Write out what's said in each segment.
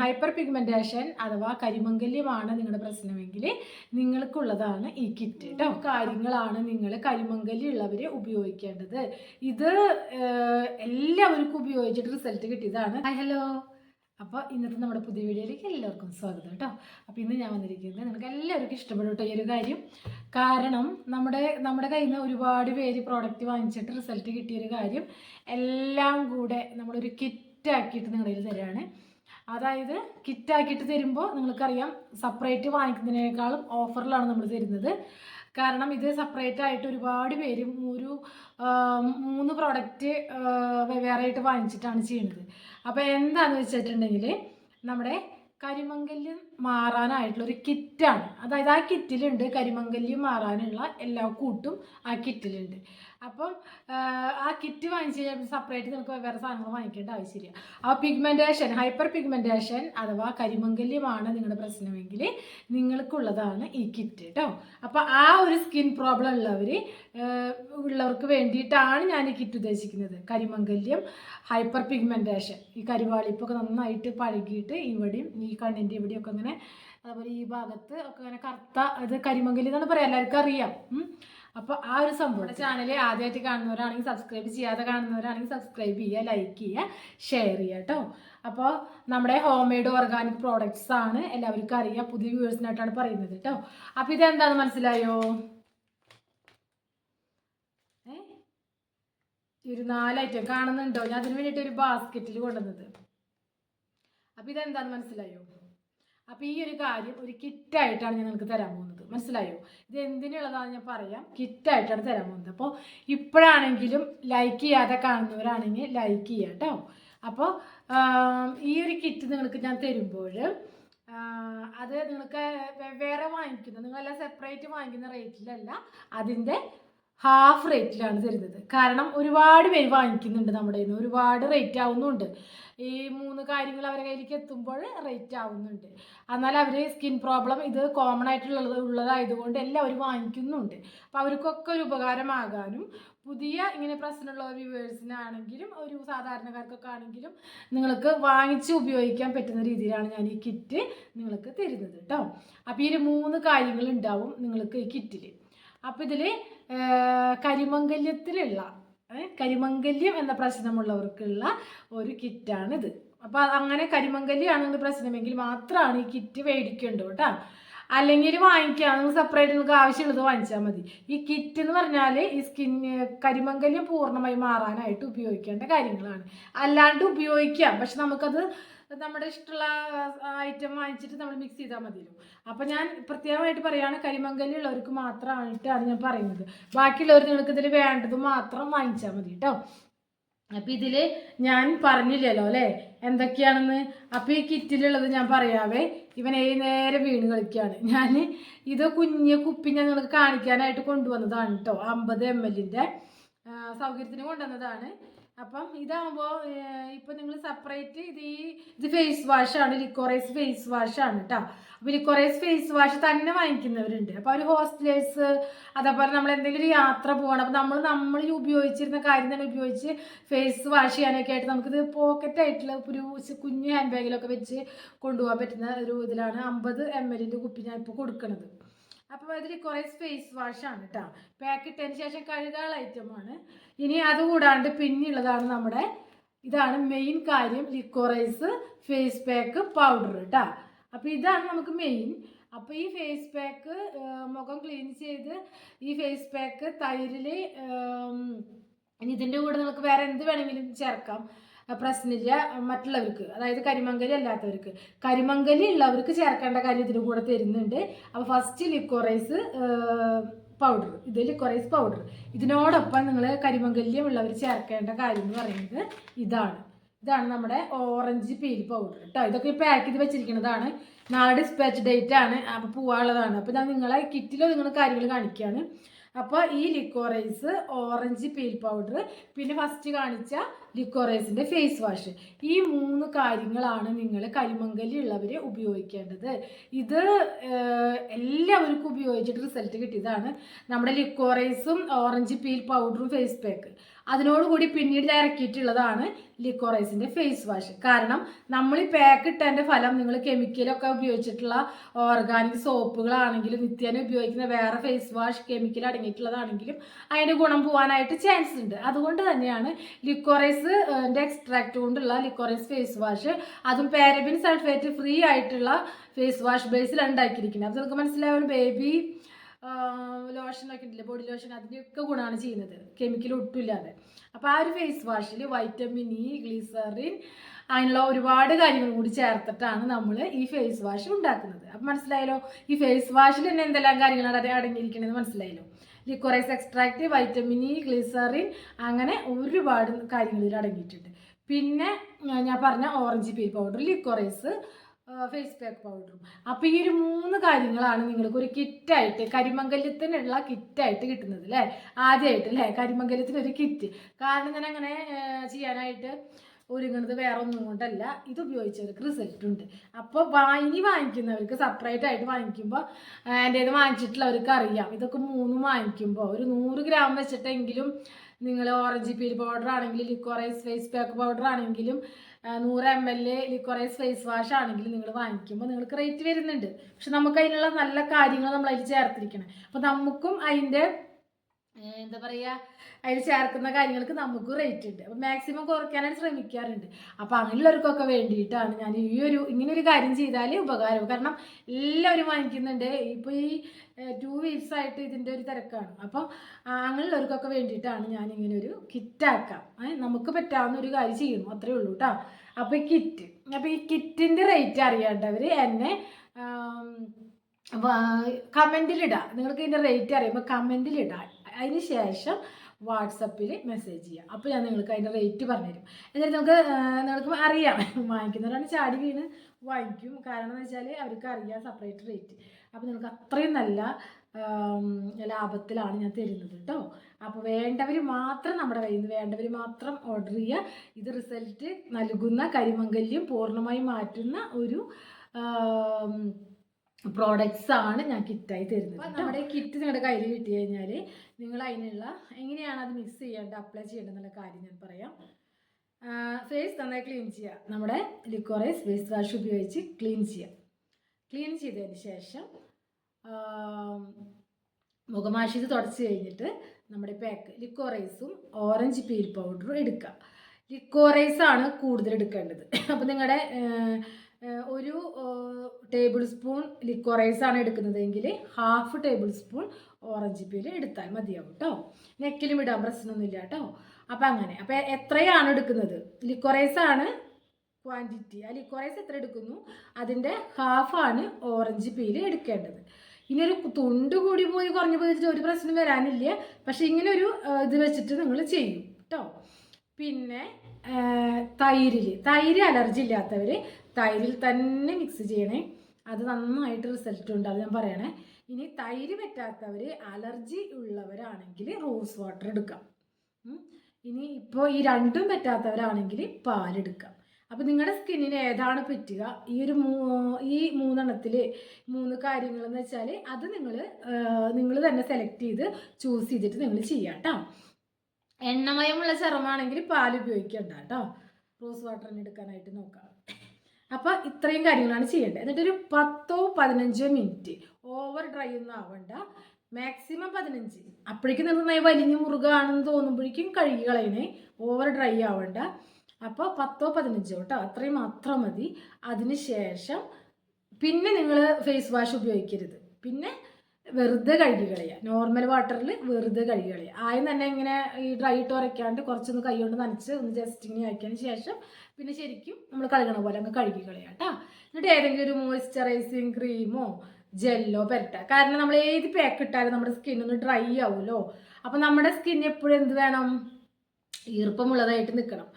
Hyper pigmentation അഥവാ കരിമംഗല്യമാണ് നിങ്ങളുടെ പ്രശ്നമെങ്കിൽ നിങ്ങൾക്കുള്ളതാണ് ഈ കിറ്റ്. കേട്ടോ കാര്യങ്ങളാണ് നിങ്ങൾ കരിമംഗല്യം ഉള്ളവർ ഉപയോഗിക്കേണ്ടത്. ഇത് എല്ലാവർക്കും ഉപയോഗിച്ചിട്ട് റിസൾട്ട് കിട്ടിയതാണ്. ഹലോ അപ്പോൾ ഇന്നത്തെ നമ്മുടെ പുതിയ വീഡിയോയിലേക്ക് എല്ലാവർക്കും സ്വാഗതം കേട്ടോ അപ്പോൾ ഇന്ന് ഞാൻ വന്നിരിക്കുന്നത് നിങ്ങൾക്ക് എല്ലാവർക്കും ഇഷ്ടപ്പെടും കേട്ടോ ഈ ഒരു കാര്യം. കാരണം നമ്മുടെ നമ്മുടെ കയ്യിൽ നിന്ന് ഒരുപാട് പേര് പ്രോഡക്റ്റ് വാങ്ങിച്ചിട്ട് റിസൾട്ട് കിട്ടിയൊരു കാര്യം എല്ലാം കൂടെ നമ്മളൊരു കിറ്റ് ആക്കിയിട്ട് നിങ്ങളുടെ കയ്യിൽ തരാണ്. അതായത് കിറ്റാക്കിയിട്ട് തരുമ്പോൾ നിങ്ങൾക്കറിയാം സെപ്പറേറ്റ് വാങ്ങിക്കുന്നതിനേക്കാളും ഓഫറിലാണ് നമ്മൾ തരുന്നത്. കാരണം ഇത് സെപ്പറേറ്റ് ആയിട്ട് ഒരുപാട് പേരും ഒരു മൂന്ന് പ്രോഡക്റ്റ് വെവ്വേറെയായിട്ട് വാങ്ങിച്ചിട്ടാണ് ചെയ്യുന്നത്. അപ്പോൾ എന്താണെന്ന് വെച്ചിട്ടുണ്ടെങ്കിൽ നമ്മുടെ കരിമങ്കല്യം മാറാനായിട്ടുള്ള ഒരു കിറ്റാണ്. അതായത് ആ കിറ്റിലുണ്ട് കരിമങ്കല്യം മാറാനുള്ള എല്ലാ കൂട്ടും ആ കിറ്റിലുണ്ട്. അപ്പം ആ, കിറ്റ് വാങ്ങിച്ച് കഴിഞ്ഞാൽ സെപ്പറേറ്റ് നിങ്ങൾക്ക് വേറെ സാധനങ്ങൾ വാങ്ങിക്കേണ്ട ആവശ്യമില്ല. ആ പിഗ്മെന്റേഷൻ ഹൈപ്പർ പിഗ്മെന്റേഷൻ അഥവാ കരിമംഗല്യമാണ് നിങ്ങളുടെ പ്രശ്നമെങ്കിൽ നിങ്ങൾക്കുള്ളതാണ് ഈ കിറ്റ് കേട്ടോ അപ്പോൾ ആ ഒരു സ്കിൻ പ്രോബ്ലം ഉള്ളവർ ഉള്ളവർക്ക് വേണ്ടിയിട്ടാണ് ഞാൻ ഈ കിറ്റ് ഉദ്ദേശിക്കുന്നത്. കരിമംഗല്യം ഹൈപ്പർ പിഗ്മെന്റേഷൻ ഈ കരിവാളിപ്പൊക്കെ നന്നായിട്ട് പഴകിയിട്ട് ഇവിടെയും ഈ കണ്ണിന്റെ ഇവിടെയൊക്കെ അങ്ങനെ അതുപോലെ ഈ ഭാഗത്ത് ഒക്കെ അങ്ങനെ കറുത്ത അത് കരിമംഗല്യം എന്നാണ് പറയാം എല്ലാവർക്കും അറിയാം. അപ്പോൾ ആ ഒരു സംഭവം ചാനൽ ആദ്യമായിട്ട് കാണുന്നവരാണെങ്കിൽ സബ്സ്ക്രൈബ് ചെയ്യാതെ കാണുന്നവരാണെങ്കിൽ സബ്സ്ക്രൈബ് ചെയ്യുക ലൈക്ക് ചെയ്യുക ഷെയർ ചെയ്യുക കേട്ടോ അപ്പോൾ നമ്മുടെ ഹോം മെയ്ഡ് ഓർഗാനിക് പ്രോഡക്ട്സ് ആണ് എല്ലാവർക്കും അറിയുക പുതിയ വ്യൂവേഴ്സിനായിട്ടാണ് പറയുന്നത് കേട്ടോ അപ്പോൾ ഇതെന്താന്ന് മനസ്സിലായോ? ഒരു നാലൈറ്റം കാണുന്നുണ്ടോ? ഞാൻ അതിന് വേണ്ടിയിട്ട് ഒരു ബാസ്ക്കറ്റിൽ കൊണ്ടുവന്നത്. അപ്പോൾ ഇതെന്താന്ന് മനസ്സിലായോ? അപ്പോൾ ഈ ഒരു കാര്യം ഒരു കിറ്റ് ആയിട്ടാണ് ഞാൻ നിങ്ങൾക്ക് തരാൻ പോകുന്നത്. മനസ്സിലായോ? ഇത് എന്തിനുള്ളതാണെന്ന് ഞാൻ പറയാം. കിറ്റ് ആയിട്ടാണ് തരാൻ പോകുന്നത്. അപ്പോൾ ഇപ്പോഴാണെങ്കിലും ലൈക്ക് ചെയ്യാതെ കാണുന്നവരാണെങ്കിൽ ലൈക്ക് ചെയ്യുക കേട്ടോ. അപ്പോൾ ഈ ഒരു കിറ്റ് നിങ്ങൾക്ക് ഞാൻ തരുമ്പോൾ അത് നിങ്ങൾക്ക് വേറെ വാങ്ങിക്കുന്ന നിങ്ങളെല്ലാം സെപ്പറേറ്റ് വാങ്ങിക്കുന്ന റേറ്റിലല്ല അതിന്റെ ഹാഫ് റേറ്റിലാണ് തരുന്നത്. കാരണം ഒരുപാട് പേര് വാങ്ങിക്കുന്നുണ്ട് നമ്മുടെ നിന്ന് ഒരുപാട് റേറ്റ് ആവുന്നുണ്ട്. ഈ മൂന്ന് കാര്യങ്ങൾ അവരുടെ കയ്യിലേക്ക് എത്തുമ്പോൾ റേറ്റ് ആവുന്നുണ്ട്. എന്നാൽ അവർ സ്കിൻ പ്രോബ്ലം ഇത് കോമൺ ആയിട്ടുള്ളത് ഉള്ളതായതുകൊണ്ട് എല്ലാവരും വാങ്ങിക്കുന്നുണ്ട്. അപ്പോൾ അവർക്കൊക്കെ ഒരു ഉപകാരമാകാനും പുതിയ ഇങ്ങനെ പ്രശ്നമുള്ള വ്യൂവേഴ്സിനാണെങ്കിലും ഒരു സാധാരണക്കാർക്കൊക്കെ ആണെങ്കിലും നിങ്ങൾക്ക് വാങ്ങിച്ച് ഉപയോഗിക്കാൻ പറ്റുന്ന രീതിയിലാണ് ഞാൻ ഈ കിറ്റ് നിങ്ങൾക്ക് തരുന്നത് കേട്ടോ അപ്പോൾ ഈ മൂന്ന് കാര്യങ്ങൾ ഉണ്ടാവും നിങ്ങൾക്ക് ഈ കിറ്റിൽ അപ്പോൾ ഇതിൽ കരിമംഗല്യത്തിലുള്ള കരിമംഗല്യം എന്ന പ്രശ്നമുള്ളവർക്കുള്ള ഒരു കിറ്റാണിത്. അപ്പോൾ അങ്ങനെ കരിമംഗല്യമാണ് നിങ്ങൾ പ്രശ്നമെങ്കിൽ മാത്രമാണ് ഈ കിറ്റ് മേടിക്കേണ്ടത് കേട്ടോ. അല്ലെങ്കിൽ വാങ്ങിക്കുകയാണെങ്കിൽ സെപ്പറേറ്റ് നിങ്ങൾക്ക് ആവശ്യമുള്ളത് വാങ്ങിച്ചാൽ മതി. ഈ കിറ്റ് എന്ന് പറഞ്ഞാൽ ഈ സ്കിൻ കരിമംഗല്യം പൂർണമായി മാറാനായിട്ട് ഉപയോഗിക്കേണ്ട കാര്യങ്ങളാണ്. അല്ലാണ്ട് ഉപയോഗിക്കാം പക്ഷെ നമുക്കത് നമ്മുടെ ഇഷ്ടമുള്ള ഐറ്റം വാങ്ങിച്ചിട്ട് നമ്മൾ മിക്സ് ചെയ്താൽ മതിയല്ലോ. അപ്പം ഞാൻ പ്രത്യേകമായിട്ട് പറയുകയാണ് കരിമങ്കലി ഉള്ളവർക്ക് മാത്രമായിട്ടാണ് ഞാൻ പറയുന്നത്. ബാക്കിയുള്ളവർ നിങ്ങൾക്ക് ഇതിൽ വേണ്ടത് മാത്രം വാങ്ങിച്ചാൽ മതി കേട്ടോ അപ്പം ഇതിൽ ഞാൻ പറഞ്ഞില്ലല്ലോ അല്ലേ? എന്തൊക്കെയാണെന്ന്? അപ്പം ഈ കിറ്റിലുള്ളത് ഞാൻ പറയാവേ. ഇവൻ നേരെ വീണ് കളിക്കുകയാണ് ഞാൻ ഇത് കുഞ്ഞ് കുപ്പി ഞാൻ നിങ്ങൾക്ക് കാണിക്കാനായിട്ട് കൊണ്ടുവന്നതാണ് കേട്ടോ അമ്പത് എം എല്ലിന്റെ സൗകര്യത്തിന് കൊണ്ടുവന്നതാണ്. അപ്പം ഇതാകുമ്പോൾ ഇപ്പം നിങ്ങൾ സെപ്പറേറ്റ് ഇത് ഈ ഇത് ഫേസ് വാഷാണ് ലിക്കോറൈസ് ഫേസ് വാഷാണ് കേട്ടോ അപ്പോൾ ലിക്കോറൈസ് ഫേസ് വാഷ് തന്നെ വാങ്ങിക്കുന്നവരുണ്ട്. അപ്പോൾ അവർ ഹോസ്റ്റലേഴ്സ് അതേപോലെ നമ്മൾ എന്തെങ്കിലും ഒരു യാത്ര പോകണം അപ്പോൾ നമ്മൾ നമ്മൾ ഉപയോഗിച്ചിരുന്ന കാര്യം തന്നെ ഉപയോഗിച്ച് ഫേസ് വാഷ് ചെയ്യാനൊക്കെ ആയിട്ട് നമുക്കിത് പോക്കറ്റ് ആയിട്ടുള്ള ഒരു കുഞ്ഞു ഹാൻഡ് ബാഗിലൊക്കെ വെച്ച് കൊണ്ടുപോകാൻ പറ്റുന്ന ഒരു ഇതിലാണ് അമ്പത് എം എല്ലിന്റെ കുപ്പി ഞാൻ ഇപ്പോൾ കൊടുക്കുന്നത് അപ്പോൾ അതിൽ കുറേ ഫേസ് വാഷാണ് കേട്ടോ പാക്ക് ഇട്ടതിന് ശേഷം കഴുകാനുള്ള ഐറ്റമാണ് ഇനി അതുകൂടാണ്ട് പിന്നെയുള്ളതാണ് നമ്മുടെ ഇതാണ് മെയിൻ കാര്യം ലിക്കോറൈസ് ഫേസ് പാക്ക് പൗഡർ കേട്ടോ അപ്പോൾ ഇതാണ് നമുക്ക് മെയിൻ അപ്പോൾ ഈ ഫേസ് പാക്ക് മുഖം ക്ലീൻ ചെയ്ത് ഈ ഫേസ് പാക്ക് തൈരിൽ ഇനി ഇതിന്റെ കൂടെ നമുക്ക് വേറെ എന്ത് വേണമെങ്കിലും ചേർക്കാം. പ്രശ്നമില്ല മറ്റുള്ളവർക്ക് അതായത് കരിമങ്കലി അല്ലാത്തവർക്ക്. കരിമങ്കലി ഉള്ളവർക്ക് ചേർക്കേണ്ട കാര്യം ഇതിന്റെ കൂടെ തരുന്നുണ്ട്. അപ്പോൾ ഫസ്റ്റ് ലിക്കോറൈസ് പൗഡർ ഇത് ലിക്കോറൈസ് പൗഡർ ഇതിനോടൊപ്പം നിങ്ങൾ കരിമങ്കല്യം ഉള്ളവർ ചേർക്കേണ്ട കാര്യം എന്ന് പറയുന്നത് ഇതാണ്. ഇതാണ് നമ്മുടെ ഓറഞ്ച് പീൽ പൗഡർ കേട്ടോ ഇതൊക്കെ പാക്ക് ചെയ്ത് വെച്ചിരിക്കുന്നതാണ്. നാളെ ഡിസ്പാച്ച് ഡേറ്റ് ആണ്. അപ്പോൾ പോവാനുള്ളതാണ്. അപ്പോൾ ഞാൻ നിങ്ങളെ കിറ്റിലോ നിങ്ങൾ കാര്യങ്ങൾ കാണിക്കുകയാണ് അപ്പോൾ ഈ ലിക്കോറൈസ് ഓറഞ്ച് പീൽ പൗഡർ പിന്നെ ഫസ്റ്റ് കാണിച്ച ലിക്കോറൈസിന്റെ ഫേസ് വാഷ്. ഈ മൂന്ന് കാര്യങ്ങളാണ് നിങ്ങൾ കരിമങ്കലി ഉള്ളവർ ഉപയോഗിക്കേണ്ടത്. ഇത് എല്ലാവർക്കും ഉപയോഗിച്ചിട്ട് റിസൾട്ട് കിട്ടിയതാണ് നമ്മുടെ ലിക്കോറൈസും ഓറഞ്ച് പീൽ പൗഡറും ഫേസ് പാക്ക്. അതിനോടുകൂടി പിന്നീട് ഇറക്കിയിട്ടുള്ളതാണ് ലിക്കോറൈസിന്റെ ഫേസ് വാഷ്. കാരണം നമ്മൾ ഈ പാക്ക് ഇട്ടതിന്റെ ഫലം നിങ്ങൾ കെമിക്കലൊക്കെ ഉപയോഗിച്ചിട്ടുള്ള ഓർഗാനിക് സോപ്പുകളാണെങ്കിലും നിത്യേന ഉപയോഗിക്കുന്ന വേറെ ഫേസ് വാഷ് കെമിക്കൽ അടങ്ങിയിട്ടുള്ളതാണെങ്കിലും അതിന്റെ ഗുണം പോകാനായിട്ട് ചാൻസ് ഉണ്ട്. അതുകൊണ്ട് തന്നെയാണ് ലിക്കോറൈസ് എക്സ്ട്രാക്ട് കൊണ്ടുള്ള ലിക്കോറൈസ് ഫേസ് വാഷ് അതും പാരബിൻ സൾഫേറ്റ് ഫ്രീ ആയിട്ടുള്ള ഫേസ് വാഷ് ബേസിലാണ് ഉണ്ടാക്കിയിരിക്കുന്നത്. അപ്പോൾ നിങ്ങൾക്ക് മനസ്സിലാവും ബേബി ലോഷനൊക്കെ ഉണ്ടല്ലേ ബോഡി ലോഷൻ അതിന്റെയൊക്കെ ഗുണമാണ് ചെയ്യുന്നത്. കെമിക്കൽ ഒട്ടുമില്ലാതെ അപ്പോൾ ആ ഒരു ഫേസ് വാഷിൽ വൈറ്റമിൻ ഇ ഗ്ലിസറിൻ അതിനുള്ള ഒരുപാട് കാര്യങ്ങൾ കൂടി ചേർത്തിട്ടാണ് നമ്മൾ ഈ ഫേസ് വാഷ് ഉണ്ടാക്കുന്നത്. അപ്പം മനസ്സിലായല്ലോ? ഈ ഫേസ് വാഷിൽ തന്നെ എന്തെല്ലാം കാര്യങ്ങളാണ് അട- അടങ്ങിയിരിക്കണമെന്ന് മനസ്സിലായല്ലോ? Liquorice extract vitamin E glycerin അങ്ങനെ ഒരുപാട് കാര്യങ്ങൾ ഇതിൽ അടങ്ങിയിട്ടുണ്ട്. പിന്നെ ഞാൻ പറഞ്ഞ orange peel powder liquorice face pack പൗഡറും. അപ്പോൾ ഈ ഒരു മൂന്ന് കാര്യങ്ങളാണ് നിങ്ങൾക്ക് ഒരു കിറ്റായിട്ട് കരിമംഗല്യത്തിനുള്ള കിറ്റായിട്ട് കിട്ടുന്നത് അല്ലേ ആദ്യമായിട്ട് അല്ലേ കരിമംഗല്യത്തിനൊരു കിറ്റ്. കാരണം ഞാൻ അങ്ങനെ ചെയ്യാനായിട്ട് ഒരുങ്ങുന്നത് വേറെ ഒന്നും കൊണ്ടല്ല. ഇത് ഉപയോഗിച്ചവർക്ക് റിസൾട്ട് ഉണ്ട് അപ്പോൾ വാങ്ങി വാങ്ങിക്കുന്നവർക്ക് സെപ്പറേറ്റ് ആയിട്ട് വാങ്ങിക്കുമ്പോൾ എന്റെ ഇത് വാങ്ങിച്ചിട്ടുള്ളവർക്ക് അറിയാം ഇതൊക്കെ മൂന്നും വാങ്ങിക്കുമ്പോൾ ഒരു നൂറ് ഗ്രാം വെച്ചിട്ടെങ്കിലും നിങ്ങൾ ഓറഞ്ച് പീൽ പൗഡർ ആണെങ്കിലും ലിക്വറൈസ് ഫേസ് പാക്ക് പൗഡർ ആണെങ്കിലും നൂറ് M L liquorice face wash ആണെങ്കിലും നിങ്ങൾ വാങ്ങിക്കുമ്പോൾ നിങ്ങൾക്ക് റേറ്റ് വരുന്നുണ്ട്. പക്ഷെ നമുക്ക് അതിനുള്ള നല്ല കാര്യങ്ങൾ നമ്മൾ അതിൽ ചേർത്തിരിക്കണം. അപ്പോൾ നമുക്കും അതിന്റെ എന്താ പറയുക അതിൽ ചേർക്കുന്ന കാര്യങ്ങൾക്ക് നമുക്ക് റേറ്റ് ഉണ്ട്. അപ്പോൾ മാക്സിമം കുറയ്ക്കാനായിട്ട് ശ്രമിക്കാറുണ്ട്. അപ്പോൾ അങ്ങനെയുള്ളവർക്കൊക്കെ വേണ്ടിയിട്ടാണ് ഞാൻ ഈ ഒരു ഇങ്ങനെ ഒരു കാര്യം ചെയ്താൽ ഉപകാരം കാരണം എല്ലാവരും വാങ്ങിക്കുന്നുണ്ട്. ഇപ്പോൾ ഈ ടു വീക്സ് ആയിട്ട് ഇതിന്റെ ഒരു തിരക്കാണ്. അപ്പോൾ അങ്ങനെയുള്ളവർക്കൊക്കെ വേണ്ടിയിട്ടാണ് ഞാൻ ഇങ്ങനെ ഒരു കിറ്റ് ആക്കാം. നമുക്ക് പറ്റാവുന്ന ഒരു കാര്യം ചെയ്യുന്നു. അത്രേ ഉള്ളൂ കേട്ടോ അപ്പോൾ ഈ കിറ്റ് അപ്പോൾ ഈ കിറ്റിന്റെ റേറ്റ് അറിയാണ്ടവർ എന്നെ കമന്റിലിടാം നിങ്ങൾക്ക് ഇതിന്റെ റേറ്റ് അറിയുമ്പോൾ കമന്റിലിടാം അതിന് ശേഷം വാട്സപ്പിൽ മെസ്സേജ് ചെയ്യാം. അപ്പോൾ ഞാൻ നിങ്ങൾക്ക് അതിന്റെ റേറ്റ് പറഞ്ഞുതരും. എന്നിട്ട് നമുക്ക് നിങ്ങൾക്ക് അറിയാം. വാങ്ങിക്കുന്നവരാണ് ചാടി വീണ് വാങ്ങിക്കും. കാരണം എന്ന് വെച്ചാൽ അവർക്ക് അറിയാം സെപ്പറേറ്റ് റേറ്റ് അപ്പോൾ നിങ്ങൾക്ക് അത്രയും നല്ല ലാഭത്തിലാണ് ഞാൻ തരുന്നത് കേട്ടോ അപ്പോൾ വേണ്ടവർ മാത്രം നമ്മുടെ കയ്യിൽ നിന്ന് വേണ്ടവർ മാത്രം ഓർഡർ ചെയ്യുക ഇത് റിസൾട്ട് നൽകുന്ന കരിമംഗല്യം പൂർണമായി മാറ്റുന്ന ഒരു പ്രോഡക്റ്റ്സ് ആണ് ഞാൻ കിറ്റായി തരുന്നത് അപ്പോൾ നമ്മുടെ കിറ്റ് നിങ്ങളുടെ കയ്യിൽ കിട്ടി കഴിഞ്ഞാൽ നിങ്ങൾ അതിനുള്ള എങ്ങനെയാണ് അത് മിക്സ് ചെയ്യേണ്ടത് അപ്ലൈ ചെയ്യേണ്ടതെന്നുള്ള കാര്യം ഞാൻ പറയാം. ഫേസ് നന്നായി ക്ലീൻ ചെയ്യുക നമ്മുടെ ലിക്വറൈസ് ഫേസ് വാഷ് ഉപയോഗിച്ച് ക്ലീൻ ചെയ്യുക ക്ലീൻ ചെയ്തതിന് ശേഷം മുഖമാശിത് തുടച്ച് കഴിഞ്ഞിട്ട് നമ്മുടെ പാക്ക് ലിക്വറൈസും ഓറഞ്ച് പീൽ പൗഡറും എടുക്കുക ലിക്വറൈസാണ് കൂടുതൽ എടുക്കേണ്ടത്. അപ്പോൾ നിങ്ങളുടെ ഒരു ടേബിൾ സ്പൂൺ ലിക്വറൈസ് ആണ് എടുക്കുന്നതെങ്കിൽ half tablespoon orange peel എടുത്താൽ മതിയാവും കേട്ടോ നെക്കിലും ഇടാൻ പ്രശ്നമൊന്നുമില്ല കേട്ടോ അപ്പം അങ്ങനെ. അപ്പം എത്രയാണ് എടുക്കുന്നത്? ലിക്വറൈസ് ആണ് ക്വാണ്ടിറ്റി ആ ലിക്വറൈസ് എത്ര എടുക്കുന്നു? അതിന്റെ ഹാഫാണ് ഓറഞ്ച് പീൽ എടുക്കേണ്ടത്. ഇനി ഒരു തുണ്ട് കൂടി പോയി കുറഞ്ഞു പോയിട്ട് ഒരു പ്രശ്നം വരാനില്ല. പക്ഷെ ഇങ്ങനെ ഒരു ഇത് വെച്ചിട്ട് നിങ്ങൾ ചെയ്യും കേട്ടോ പിന്നെ തൈരിൽ തൈര് അലർജി ഇല്ലാത്തവർ തൈരിൽ തന്നെ മിക്സ് ചെയ്യണേ. അത് നന്നായിട്ട് റിസൾട്ട് ഉണ്ട് അത് ഞാൻ പറയണേ. ഇനി തൈര് പറ്റാത്തവർ അലർജി ഉള്ളവരാണെങ്കിൽ റോസ് വാട്ടർ എടുക്കാം. ഇനി ഇപ്പോൾ ഈ രണ്ടും പറ്റാത്തവരാണെങ്കിൽ പാലെടുക്കാം അപ്പോൾ നിങ്ങളുടെ സ്കിന്നിന് ഏതാണ് പറ്റുക? ഈ ഒരു മൂ ഈ മൂന്നെണ്ണത്തിൽ മൂന്ന് കാര്യങ്ങൾ എന്ന് വെച്ചാൽ അത് നിങ്ങൾ നിങ്ങൾ തന്നെ സെലക്ട് ചെയ്ത് ചൂസ് ചെയ്തിട്ട് നിങ്ങൾ ചെയ്യാം കേട്ടോ എണ്ണമയമുള്ള ചർമ്മമാണെങ്കിൽ പാൽ ഉപയോഗിക്കണ്ട കേട്ടോ റോസ് വാട്ടറിന് എടുക്കാനായിട്ട് നോക്കാം. അപ്പോൾ ഇത്രയും കാര്യങ്ങളാണ് ചെയ്യേണ്ടത്. എന്നിട്ടൊരു പത്തോ പതിനഞ്ചോ മിനിറ്റ് ഓവർ ഡ്രൈ ഒന്നും ആവണ്ട. മാക്സിമം പതിനഞ്ച്. അപ്പോഴേക്കും നന്നായി വലിഞ്ഞ് മുറുകാണെന്ന് തോന്നുമ്പോഴേക്കും കഴുകി കളയണേ. ഓവർ ഡ്രൈ ആവണ്ട. അപ്പോൾ പത്തോ പതിനഞ്ചോ കേട്ടോ അത്രയും മാത്രം മതി. അതിന് ശേഷം പിന്നെ നിങ്ങൾ ഫേസ് വാഷ് ഉപയോഗിക്കരുത്. പിന്നെ വെറുതെ കഴുകി കളയുക നോർമൽ വാട്ടറിൽ വെറുതെ കഴുകി കളയുക ആദ്യം തന്നെ ഇങ്ങനെ ഈ ഡ്രൈ ഇട്ട് ഉരയ്ക്കാണ്ട് കുറച്ചൊന്ന് കൈകൊണ്ട് നനച്ച് ഒന്ന് ജസ്റ്റ് ഇങ്ങനെ ആക്കിയതിന് ശേഷം പിന്നെ ശരിക്കും നമ്മൾ കഴുകണ പോലെ അങ്ങ് കഴുകി കളയുക കേട്ടോ എന്നിട്ട് ഏതെങ്കിലും ഒരു മോയ്സ്ചറൈസിങ് ക്രീമോ ജെല്ലോ പെരട്ടുക കാരണം നമ്മൾ ഏത് പാക്ക് ഇട്ടാലും നമ്മുടെ സ്കിൻ ഒന്ന് ഡ്രൈ ആവുമല്ലോ അപ്പം നമ്മുടെ സ്കിൻ എപ്പോഴും എന്ത് വേണം? ഈർപ്പമുള്ളതായിട്ട് നിൽക്കണം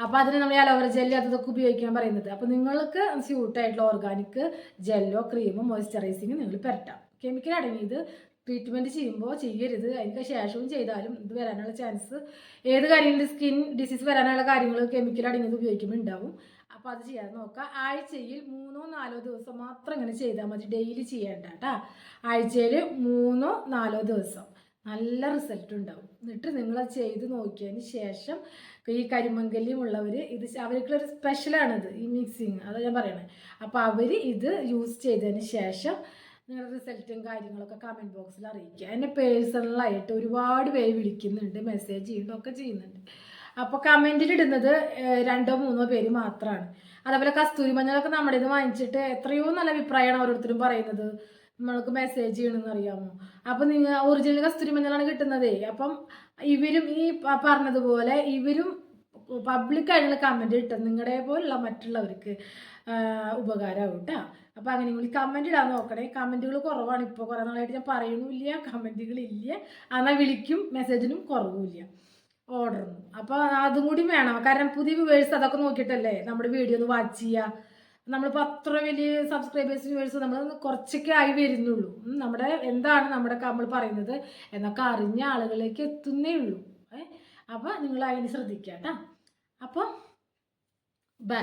അപ്പോൾ അതിന് നമ്മൾ അലോവറ ജെല്ല് അതൊക്കെ ഉപയോഗിക്കാൻ പറയുന്നത്. അപ്പോൾ നിങ്ങൾക്ക് സ്യൂട്ടായിട്ടുള്ള ഓർഗാനിക് ജെല്ലോ ക്രീമോ മോയ്സ്ചറൈസിങ് നിങ്ങൾ പെരട്ടാം. കെമിക്കൽ അടങ്ങിയത് ട്രീറ്റ്മെന്റ് ചെയ്യുമ്പോൾ ചെയ്യരുത്. അതിന് ശേഷവും ചെയ്താലും ഇത് വരാനുള്ള ചാൻസ് ഏത് കാര്യങ്ങളും സ്കിൻ ഡിസീസ് വരാനുള്ള കാര്യങ്ങൾ കെമിക്കൽ അടങ്ങിയത് ഉപയോഗിക്കുമ്പോൾ ഉണ്ടാവും അപ്പോൾ അത് ചെയ്യാതെ നോക്കുക ആഴ്ചയിൽ മൂന്നോ നാലോ ദിവസം മാത്രം ഇങ്ങനെ ചെയ്താൽ മതി. ഡെയിലി ചെയ്യേണ്ട കേട്ടോ ആഴ്ചയിൽ മൂന്നോ നാലോ ദിവസം. നല്ല റിസൾട്ട് ഉണ്ടാവും. എന്നിട്ട് നിങ്ങൾ ചെയ്ത് നോക്കിയതിന് ശേഷം ഈ കരിമങ്കല്യം ഉള്ളവർ ഇത് അവർക്കുള്ളൊരു സ്പെഷ്യലാണിത് ഈ മിക്സിങ് അതാണ് ഞാൻ പറയണത് അപ്പോൾ അവർ ഇത് യൂസ് ചെയ്തതിന് ശേഷം നിങ്ങളുടെ റിസൾട്ടും കാര്യങ്ങളൊക്കെ കമന്റ് ബോക്സിൽ അറിയിക്കുക. എന്നെ പേഴ്സണലായിട്ട് ഒരുപാട് പേര് വിളിക്കുന്നുണ്ട് മെസ്സേജ് ചെയ്യുന്നുണ്ട് ഒക്കെ ചെയ്യുന്നുണ്ട്. അപ്പോൾ കമന്റിൽ ഇടുന്നത് രണ്ടോ മൂന്നോ പേര് മാത്രമാണ് അതേപോലെ കസ്തൂരി മഞ്ഞളൊക്കെ നമ്മുടെ ഇത് വാങ്ങിച്ചിട്ട് എത്രയോ നല്ല അഭിപ്രായമാണ് ഓരോരുത്തരും പറയുന്നത്. നമ്മൾക്ക് മെസ്സേജ് ചെയ്യണമെന്ന് അറിയാമോ? അപ്പം നിങ്ങൾ ഒറിജിനൽ കസ്തൂരി മഞ്ഞളാണ് കിട്ടുന്നതേ. അപ്പം ഇവരും ഈ പറഞ്ഞതുപോലെ ഇവരും പബ്ലിക്കായിട്ടുള്ള കമന്റ് ഇട്ടത് നിങ്ങളുടെ പോലുള്ള മറ്റുള്ളവർക്ക് ഉപകാരമാവും കേട്ടോ അപ്പോൾ അങ്ങനെ കൂടി കമന്റ് ഇടാൻ നോക്കണേ. കമന്റുകൾ കുറവാണ് ഇപ്പോൾ കുറേ നാളായിട്ട് ഞാൻ പറയണമില്ല കമന്റുകളില്ല എന്നാൽ വിളിക്കും മെസ്സേജിനും കുറവുമില്ല. ഓർഡറും അപ്പോൾ അതും കൂടി വേണം. കാരണം പുതിയ വ്യൂവേഴ്സ് അതൊക്കെ നോക്കിയിട്ടല്ലേ നമ്മുടെ വീഡിയോ ഒന്ന് വാച്ച് ചെയ്യുക നമ്മളിപ്പോൾ അത്ര വലിയ സബ്സ്ക്രൈബേഴ്സ് വ്യൂവേഴ്സ് നമ്മൾ കുറച്ചൊക്കെ ആയി വരുന്നുള്ളൂ. നമ്മുടെ എന്താണ് നമ്മുടെ നമ്മൾ പറയുന്നത് എന്നൊക്കെ അറിഞ്ഞ ആളുകളിലേക്ക് എത്തുന്നേ ഉള്ളൂ. അപ്പോൾ നിങ്ങൾ അതിന് ശ്രദ്ധിക്കുക കേട്ടോ. അപ്പോൾ ബൈ